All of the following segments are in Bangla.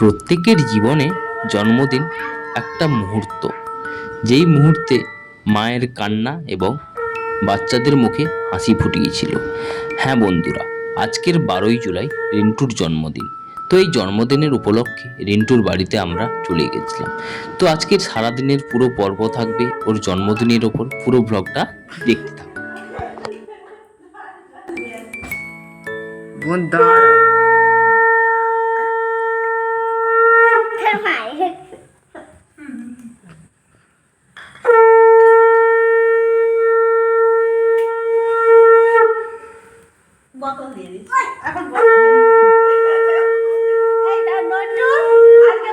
প্রত্যেকের জীবনে জন্মদিন একটা মুহূর্ত। যেই মুহূর্তে মায়ের কান্না এবং বাচ্চাদের মুখে হাসি ফুটিয়েছিল হ্যাঁ বন্ধুরা, আজকের বারোই জুলাই রিন্টুর জন্মদিন। তো এই জন্মদিনের উপলক্ষে রিন্টুর বাড়িতে আমরা চলে গেছিলাম। তো আজকের সারাদিনের পুরো পর্ব থাকবে ওর জন্মদিনের ওপর। পুরো ব্লগটা দেখতে থাকবে বোন দাঁড়া বোতল দিয়ে দিচ্ছি এখন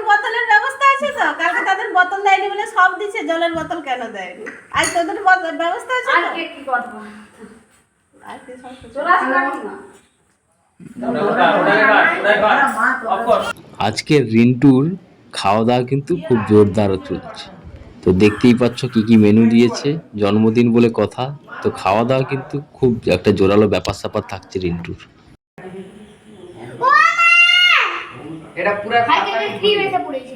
বোতলের ব্যবস্থা আছে তো? কালকে তাদের বোতল দেয়নি বলে সব দিচ্ছে জলের বোতল কেন দেয়নি? আজ তোদের ব্যবস্থা আছে তো? আজকে কি করব? আজকে সব চলে আসো আজকের রিন্টুর খাওয়া দাওয়া কিন্তু খুব জোরদার চলছে তো দেখতেই পাচ্ছ কি কি মেনু দিয়েছে। জন্মদিন বলে কথা। তো খাওয়া দাওয়া কিন্তু খুব একটা জোরালো ব্যাপার স্যাপার থাকছে রিন্টুর। এটা পুরা খাইতে গেলে ক্রিম এসে পড়েছে।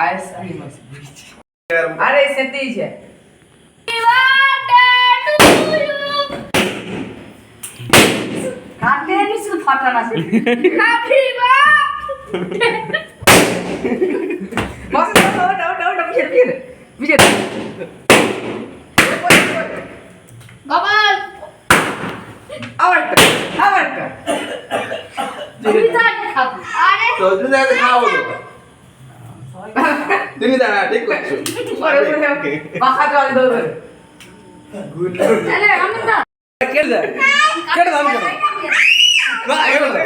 আইসক্রিম আরে সেতেই છે কাটে নি শুধু আছে? হ্যাপি বস পিছে বাবাল আবার আবার তুমি দাঁড়া ঠিক পরে বাসা জল দৌড় গুড কেটে দে কেটে না এগুলো